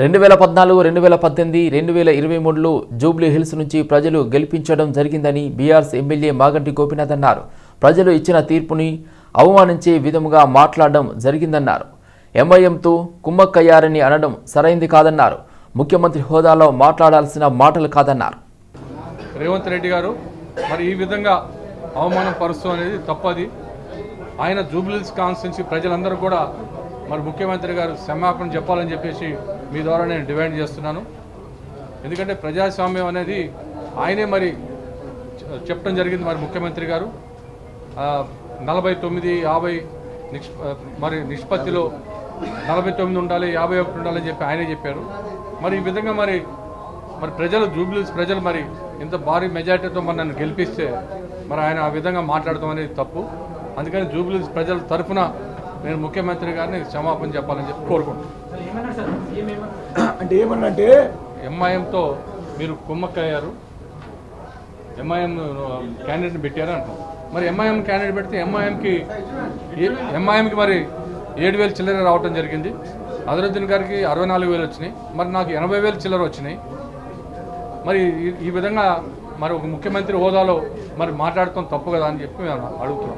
రెండు వేల పద్నాలుగు రెండు వేల పద్దెనిమిది రెండు వేల ఇరవై మూడులో జూబ్లీ హిల్స్ నుంచి ప్రజలు గెలిపించడం జరిగిందని బీఆర్ఎస్ ఎమ్మెల్యే మాగంటి గోపీనాథ్ అన్నారు. ప్రజలు ఇచ్చిన తీర్పుని అవమానించే విధముగా మాట్లాడడం జరిగిందన్నారు. ఎంఐఎంతో కుమ్మక్కయ్యారని అనడం సరైంది కాదన్నారు. ముఖ్యమంత్రి హోదాలో మాట్లాడాల్సిన మాటలు కాదన్నారు. రేవంత్ రెడ్డి గారు మరి ఈ విధంగా అవమానం పరుస్తూ అనేది తప్పది. ఆయన జూబ్లీస్ కాన్స్టిట్యున్సీ ప్రజలందరూ కూడా మరి ముఖ్యమంత్రి గారు క్షమాపణ చెప్పాలని చెప్పేసి మీ ద్వారా నేను డిమాండ్ చేస్తున్నాను. ఎందుకంటే ప్రజాస్వామ్యం అనేది ఆయనే మరి చెప్పడం జరిగింది మరి ముఖ్యమంత్రి గారు. నలభై తొమ్మిది యాభై నిష్ మరి నిష్పత్తిలో నలభై తొమ్మిది ఉండాలి యాభై ఒకటి ఉండాలని చెప్పి ఆయనే చెప్పారు. మరి ఈ విధంగా మరి మరి ప్రజలు జూబ్లీస్ ప్రజలు మరి ఇంత భారీ మెజార్టీతో మరి నన్ను గెలిపిస్తే మరి ఆయన ఆ విధంగా మాట్లాడటం అనేది తప్పు. అందుకని జూబ్లీస్ ప్రజల తరఫున నేను ముఖ్యమంత్రి గారిని క్షమాపణ చెప్పాలని చెప్పి కోరుకుంటున్నాను. అంటే ఏమన్నంటే ఎంఐఎంతో మీరు కుమ్మక్కయ్యారు. ఎంఐఎం క్యాండిడేట్ని పెట్టారు అంటారు మరి ఎంఐఎం క్యాండిడేట్ పెడితే ఎంఐఎంకి ఎంఐఎంకి మరి ఏడు వేలు చిల్లర రావటం జరిగింది. అజరుద్దీన్ గారికి అరవై నాలుగు వేలు వచ్చినాయి. మరి నాకు ఎనభై వేలు చిల్లర వచ్చినాయి. మరి ఈ- ఈ విధంగా మరి ఒక ముఖ్యమంత్రి హోదాలో మరి మాట్లాడటం తప్పు కదా అని చెప్పి మేము అడుగుతున్నాం.